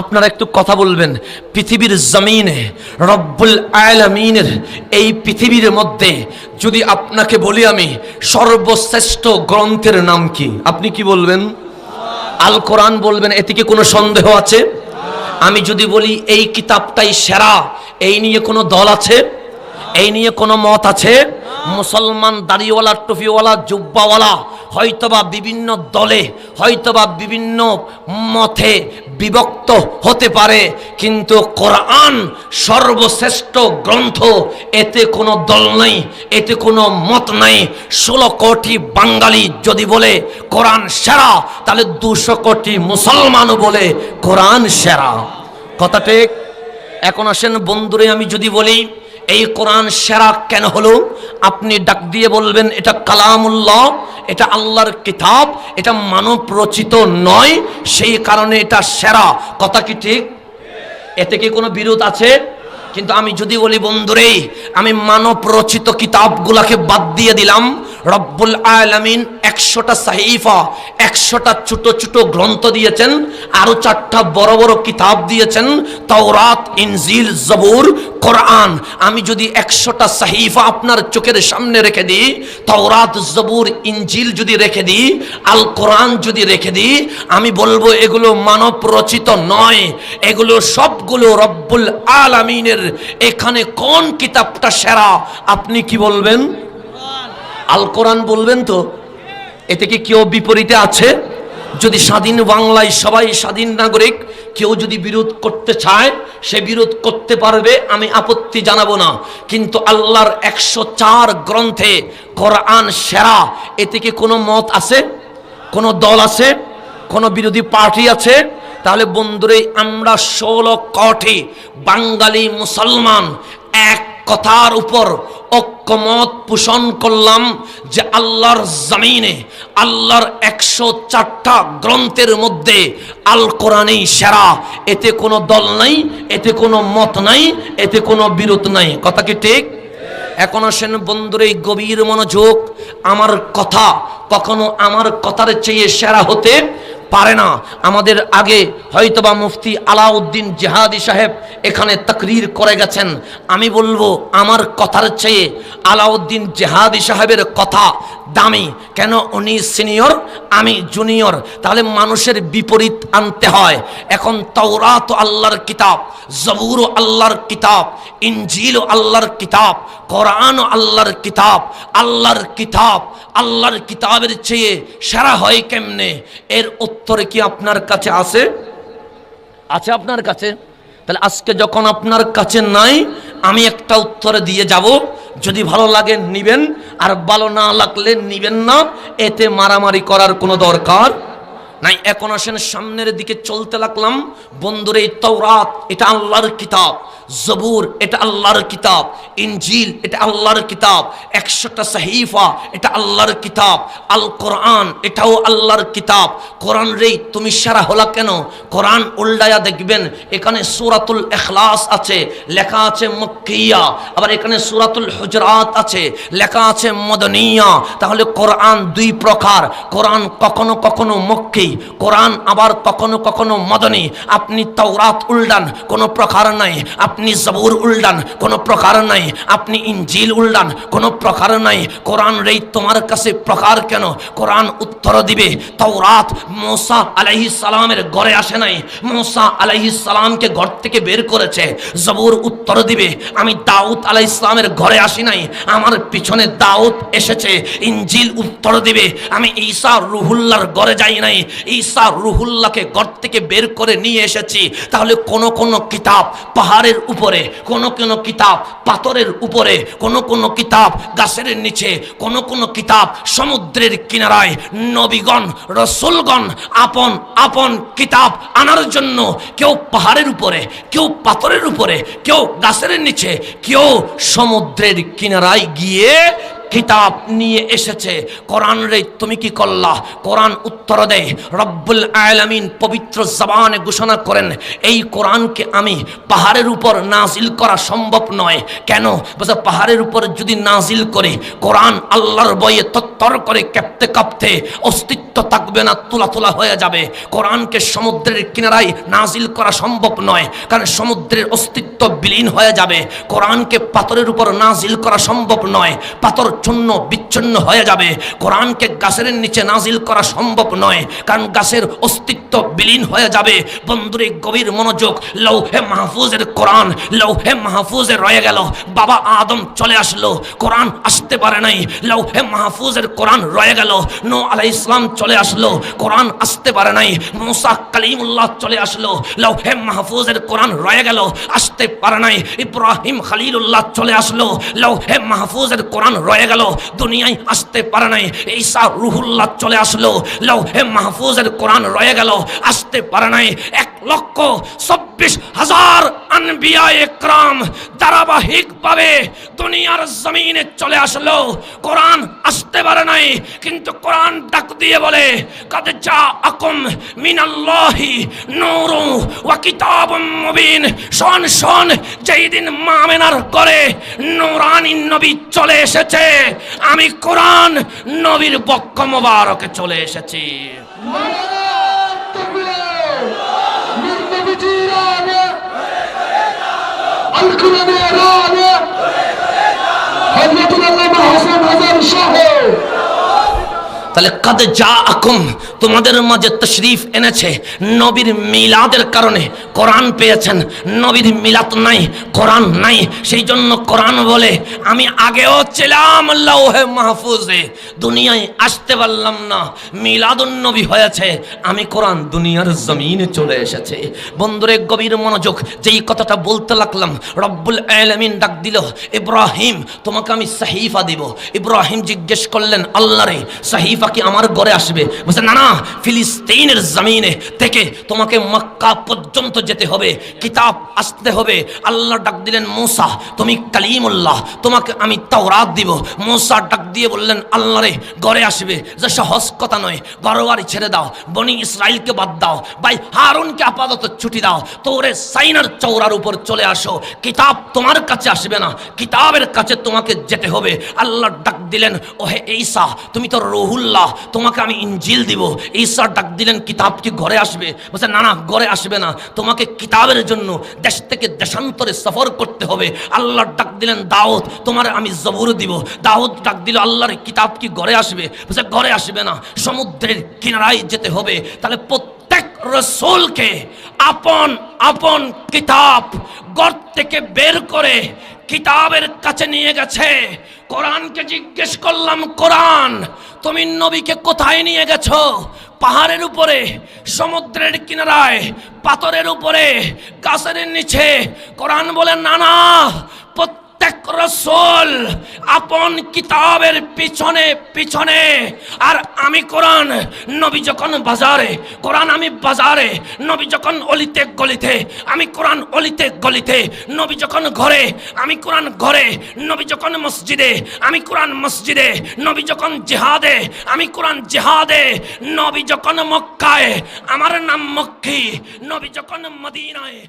আপনারা একটু কথা বলবেন, পৃথিবীর জমিনে, রব্বুল আলামিনের এই পৃথিবীর মধ্যে যদি আপনাকে বলি আমি, সর্বশ্রেষ্ঠ গ্রন্থের নাম কি? আপনি কি বলবেন? আল কোরআন বলবেন এতে কি কোনো সন্দেহ আছে? আমি যদি বলি, এই কিতাবটাই সেরা, এই নিয়ে কোনো দল আছে? এই নিয়ে কোনো মত আছে? মুসলমান দাড়িওয়ালা, টুপিওয়ালা, জুব্বাওয়ালা হয়তোবা বিভিন্ন দলে, হয়তোবা বিভিন্ন মতে বিভক্ত হতে পারে, কিন্তু কোরআন সর্বশ্রেষ্ঠ গ্রন্থ, এতে কোনো দল নাই, এতে কোনো মত নাই। ষোলো কোটি বাঙালি যদি বলে কোরআন সেরা, তাহলে দুশো কোটি মুসলমানও বলে কোরআন সেরা। কথা ঠিক? এখন আসেন বন্ধুরে, আমি যদি বলি, এই কোরআন সেরা কেন হলো? আপনি ডাক দিয়ে বলবেন, এটা কালামুল্লাহ এটা আল্লাহর কিতাব, এটা মানব রচিত নয়, সেই কারণে এটা সেরা। কথা কি ঠিক? এতে কি কোনো বিরোধ আছে? কিন্তু আমি যদি বলি, বন্ধুরে, আমি মানব রচিত কিতাবগুলাকে বাদ দিয়ে দিলাম। রব্বুল আলামিন একশোটা সাহিফা, একশোটা ছোট ছোট গ্রন্থ দিয়েছেন, আরও চারটা বড় বড় কিতাব দিয়েছেন, তাওরাত, ইনজিল, জবুর, কোরআন। আমি যদি একশোটা সাহিফা আপনার চোখের সামনে রেখে দিই, তাওরাত, জবুর, ইনজিল যদি রেখে দিই আল কোরআন যদি রেখে দিই, আমি বলব এগুলো মানব রচিত নয়, এগুলো সবগুলো রব্বুল আলামিনের। এখানে কোন কিতাবটা সেরা? আপনি কি বলবেন? আল কোরআন বলবেন তো? এতে কি কেউ বিপরীতে আছে? যদি স্বাধীন বাংলায় সবাই স্বাধীন নাগরিক, কেউ যদি বিরোধ করতে চায়, সে বিরোধ করতে পারবে, আমি আপত্তি জানাব না। কিন্তু আল্লাহর একশো চার গ্রন্থে কোরআন সেরা। এতে কি কোনো মত আছে? কোনো দল আছে? কোনো বিরোধী পার্টি আছে? তাহলে বন্ধুরে, আমরা ষোলো কোটি বাঙালি মুসলমান এক কথার উপর ঐক্যমত পোষণ করলাম যে আল্লাহর জামিনে, আল্লাহর একশো চারটা গ্রন্থের মধ্যে আল কোরআনেই সেরা। এতে কোনো দল নাই, এতে কোনো মত নাই, এতে কোনো বিরোধ নাই। কথা কি ঠিক? এখন আসেন বন্ধুর এই গভীর মনোযোগ, আমার কথা কখনো আমার কথার চেয়ে সেরা হতে পারে না। আমাদের আগে হয়তোবা মুফতি আলাউদ্দিন জেহাদি সাহেব এখানে তকরির করে গেছেন। আমি বলব, আমার কথার চেয়ে আলাউদ্দিন জেহাদি সাহেবের কথা দামি। কেন? উনি সিনিয়র, আমি জুনিয়র। তাহলে মানুষের বিপরীত আনতে হয়। এখন তাওরাত আল্লাহর কিতাব, জবুর আল্লাহর কিতাব ইঞ্জিল আল্লাহর কিতাব, কোরআন আল্লাহর কিতাব আল্লাহর কিতাব, আল্লাহর কিতাবের চেয়ে সেরা হয় কেমনে? এর উত্তরে কি আপনার কাছে আছে? আছে আপনার কাছে? তাহলে আজকে যখন আপনার কাছে নাই, আমি একটা উত্তরে দিয়ে যাব। যদি ভালো লাগে, নিবেন। আর ভালো না লাগলে নিবেন না। এতে মারামারি করার কোনো দরকার নাই, এখন আসেন সামনের দিকে চলতে লাগলাম। বন্ধুরে তৌরাত এটা আল্লাহর কিতাব। জবুর, এটা আল্লাহর কিতাব। ইনজিল, এটা আল্লাহর কিতাব। একশোটা সাহিফা, এটা আল্লাহর কিতাব। আল কোরআন এটাও আল্লাহর কিতাব। কোরআন রে, তুমি সারা হলা কেন? কোরআন উল্ডায়া দেখবেন, এখানে সুরাতুল এখলাস আছে, লেখা আছে মক্কিয়া। আবার এখানে সুরাতুল হুজরাত আছে, লেখা আছে মদনিয়া। তাহলে কোরআন দুই প্রকার। কোরআন কখনো কখনো মক্কি কোরআন আবার কখনো কখনো মদনী। আপনি তাওরাত উল্ডান কোনো প্রকার নাই। আপনি জবুর উল্ডান কোনো প্রকার নাই। আপনি ইঞ্জিল উল্ডান কোনো প্রকার নাই। কোরআন রে তোমার কাছে প্রকার কেন? কোরআন উত্তর দিবে। তাওরাত মোসা আলাইহি সালামের ঘরে আসে নাই। মোসা আলাইহি সালামকে ঘর থেকে বের করেছে। জবুর উত্তর দিবে। আমি দাউদ আলাই ইসলামের ঘরে আসি নাই। আমার পিছনে দাউদ এসেছে। ইঞ্জিল উত্তর দিবে। আমি ঈসা রুহুল্লার ঘরে যাই নাই। ঈসা রুহুল্লাহকে ঘর থেকে বের করে নিয়ে এসেছি। তাহলে কোন কোন কিতাব পাহাড়ের উপরে, কোন কোন কিতাব পাথরের উপরে, কোন কোন কিতাব গাছের নিচে, কোন কোন কিতাব সমুদ্রের কিনারায়। নবীগণ, রসুলগণ, আপন আপন কিতাব আনার জন্য কেউ পাহাড়ের উপরে, কেউ পাথরের উপরে, কেউ গাছের নিচে, কেউ সমুদ্রের কিনারায় গিয়ে কিতাব নিয়ে এসেছে। কোরআন রে, তুমি কি করলা? কোরআন উত্তর দেয় রব্বুল আলামিন পবিত্র জবানে ঘোষণা করেন, এই কোরআনকে আমি পাহাড়ের উপর নাজিল করা সম্ভব নয়। কেন? পাহাড়ের উপর যদি নাজিল করে, কোরআন আল্লাহর বইয়ে তত্তর করে কাঁপতে কাঁপতে অস্তিত্ব থাকবে না, তোলা তোলা হয়ে যাবে। কোরআনকে সমুদ্রের কিনারায় নাজিল করা সম্ভব নয়, কারণ সমুদ্রের অস্তিত্ব বিলীন হয়ে যাবে। কোরআনকে পাথরের উপর নাজিল করা সম্ভব নয়, পাথর চূর্ণ বিচ্ছিন্ন হয়ে যাবে। কোরআনকে গাছের নিচে নাজিল করা সম্ভব নয়, কারণ গাছের অস্তিত্ব বিলীন হয়ে যাবে। বন্ধুরে, গভীর মনোযোগ, লৌহে মাহফুজের কোরআন, লৌহে মাহফুজে রয়ে গেল। বাবা আদম চলে আসলো, কোরআন আসতে পারে নাই, লৌহে মাহফুজের কোরআন রয়ে গেল। নো আলাই ইসলাম চলে আসলো, কোরআন আসতে পারে নাই। মুসা কালিমুল্লাহ চলে আসলো, লৌহে মাহফুজের কোরআন রয়ে গেল, আসতে পারে নাই। ইব্রাহিম খালিলুল্লাহ চলে আসলো, লৌহে মাহফুজের কোরআন রয়ে গেল, দুনিয়ায় আসতে পারে নাই। ঈসা রুহুল্লাহ চলে আসলো। লৌহে মাহফুজের কোরআন রয়ে গেল, আসতে পারে নাই। এক লক্ষ চব্বিশ হাজার আনবিয়া একরাম ধারাবাহিকভাবে দুনিয়ার জমিনে চলে আসলো। কোরআন আসতে পারে নাই, কিন্তু কোরআন ডাক দিয়ে বলে, কাদে যা আকুম মিনাল্লাহি নূরু ওয়া কিতাবুম মুবিন। শোন শোন, যেই দিন মামেনার করে নূরানি নবী চলে এসেছে, আমি কোরআন নবীর বক্ষ মোবারকে চলে এসেছি। আল কোরআনে রানা হযরতুল্লাহ হাসান হাজার শাহ। তাহলে কাদে যা আকুম তোমাদের মাঝে তশরিফ এনেছে। নবীর মিলাদের কারণে কোরআন পেয়েছেন। নবীর মিলাদ নাই, কোরআন নাই। সেই জন্য কোরআন বলে, আমি আগেও ছিলাম লৌহে মাহফুজে, দুনিয়ায় আসতে পারলাম না। মিলাদুন নবী হয়েছে, আমি কোরআন দুনিয়ার জমিনে চলে এসেছে। বন্ধুরে, গভীর মনোযোগ, যেই কথাটা বলতে লাগলাম, রব্বুল আলামিন ডাক দিল, ইব্রাহিম, তোমাকে আমি সাহিফা দিব। ইব্রাহিম জিজ্ঞেস করলেন আল্লাহ রে সাহিফা কি আমার ঘরে আসবে। বলছে, না না, ফিলিস্তিনের জমিনে থেকে তোমাকে মক্কা পর্যন্ত যেতে হবে। কিতাব আসতে হবে। আল্লাহ ডাক দিলেন, মোসা, তুমি কালিমুল্লাহ, তোমাকে আমি তাওরাত দিব। মোসা ডাক দিয়ে বললেন, আল্লাহ রে, ঘরে আসবে। যে সহজ কথা নয় ঘরবাড়ি ছেড়ে দাও, বনি ইসরায়েলকে বাদ দাও, ভাই হারুনকে আপাতত ছুটি দাও। তোরে সাইনার চৌরার উপর চলে আসো। কিতাব তোমার কাছে আসবে না, কিতাবের কাছে তোমাকে যেতে হবে। আল্লাহ ডাক দিলেন, ওহে এইসা তুমি তো রহুল্লাহ তোমাকে আমি ইঞ্জিল দিব। ঈশ্বর ডাক দিলেন, কিতাব কি ঘরে আসবে? বলছে, না না, ঘরে আসবে না। তোমাকে কিতাবের জন্য দেশ থেকে দেশান্তরে সফর করতে হবে। আল্লাহ ডাক দিলেন, দাউদ, তোমার আমি জবুর দিব। দাউদ ডাক দিল, আল্লাহর কিতাব কি ঘরে আসবে? বলছে, ঘরে আসবে না, সমুদ্রের কিনারায় যেতে হবে। তাহলে প্রত্যেক রসুলকে আপন আপন কিতাব গর থেকে বের করে কিতাবের কাছে নিয়ে গেছে। কোরআনকে জিজ্ঞেস করলাম, কোরআন, তুমি নবীকে কোথায় নিয়ে গেছো? পাহাড়ের উপরে, সমুদ্রের কিনারায়, পাথরের উপরে, গাছের নিচে? কোরআন বলে, না না প্রত্যেক রসুল আপন কিতাবের পিছনে পিছনে। আর আমি কোরআন, নবী যখন বাজারে, কোরআন আমি বাজারে, নবী যখন অলিতে গলিতে, আমি কোরআন অলিতে গলিতে, নবী যখন ঘরে, আমি কোরআন ঘরে, নবী যখন মসজিদে, আমি কোরআন মসজিদে, নবী যখন জেহাদে, আমি কোরআন জেহাদে, নবী যখন মক্কায়, আমার নাম মক্কি, নবী যখন মদিনায়